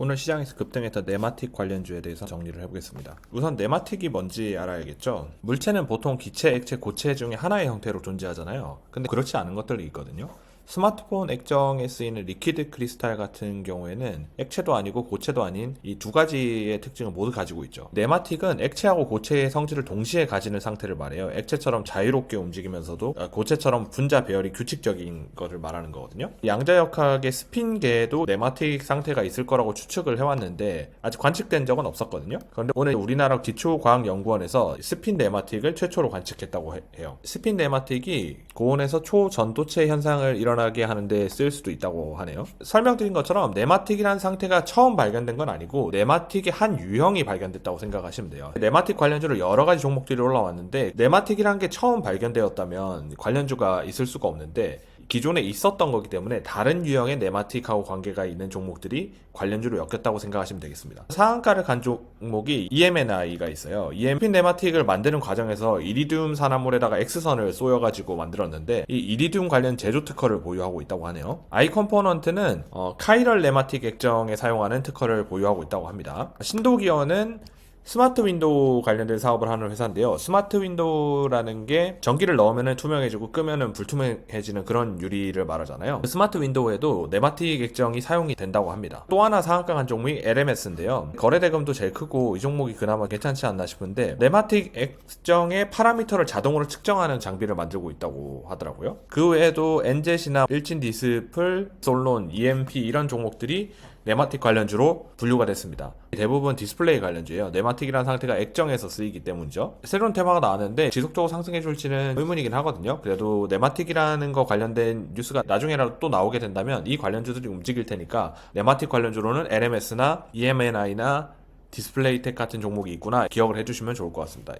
오늘 시장에서 급등했던 네마틱 관련주에 대해서 정리를 해보겠습니다. 우선 네마틱이 뭔지 알아야겠죠. 물체는 보통 기체, 액체, 고체 중에 하나의 형태로 존재하잖아요. 근데 그렇지 않은 것들이 있거든요. 스마트폰 액정에 쓰이는 리퀴드 크리스탈 같은 경우에는 액체도 아니고 고체도 아닌 이 두 가지의 특징을 모두 가지고 있죠. 네마틱은 액체하고 고체의 성질을 동시에 가지는 상태를 말해요. 액체처럼 자유롭게 움직이면서도 아, 고체처럼 분자 배열이 규칙적인 것을 말하는 거거든요. 양자역학의 스핀계에도 네마틱 상태가 있을 거라고 추측을 해왔는데 아직 관측된 적은 없었거든요. 그런데 오늘 우리나라 기초과학연구원에서 스핀 네마틱을 최초로 관측했다고 해- 해요. 스핀 네마틱이 고온에서 초전도체 현상을 일어나 게 하는데 쓸 수도 있다고 하네요. 설명드린 것처럼 네마틱이라는 상태가 처음 발견된 건 아니고 네마틱의 한 유형이 발견됐다고 생각하시면 돼요. 네마틱 관련주로 여러 가지 종목들이 올라왔는데 네마틱이라는 게 처음 발견되었다면 관련주가 있을 수가 없는데 기존에 있었던 거기 때문에 다른 유형의 네마틱하고 관계가 있는 종목들이 관련주로 엮였다고 생각하시면 되겠습니다. 상한가를 간 종목이 EMNI가 있어요. EMP 네마틱을 만드는 과정에서 이리듐 산화물에다가 X선을 쏘여가지고 만들었는데 이 이리듐 관련 제조 특허를 보유하고 있다고 하네요. I 컴포넌트는 어, 카이럴 네마틱 액정에 사용하는 특허를 보유하고 있다고 합니다. 신도기어는 스마트 윈도우 관련된 사업을 하는 회사인데요. 스마트 윈도우라는 게 전기를 넣으면 투명해지고 끄면은 불투명해지는 그런 유리를 말하잖아요. 그 스마트 윈도우에도 네마틱 액정이 사용이 된다고 합니다. 또 하나 상한가 간 종목이 LMS인데요. 거래 대금도 제일 크고 이 종목이 그나마 괜찮지 않나 싶은데 네마틱 액정의 파라미터를 자동으로 측정하는 장비를 만들고 있다고 하더라고요. 그 외에도 엔젯이나 일진 디스플, 솔론, EMP 이런 종목들이 네마틱 관련주로 분류가 됐습니다. 대부분 디스플레이 관련주예요. 네마틱이라는 상태가 액정에서 쓰이기 때문이죠. 새로운 테마가 나왔는데 지속적으로 상승해 줄지는 의문이긴 하거든요. 그래도 네마틱이라는 거 관련된 뉴스가 나중에라도 또 나오게 된다면 이 관련주들이 움직일 테니까 네마틱 관련주로는 LMS나 EMNI나 디스플레이텍 같은 종목이 있구나 기억을 해주시면 좋을 것 같습니다.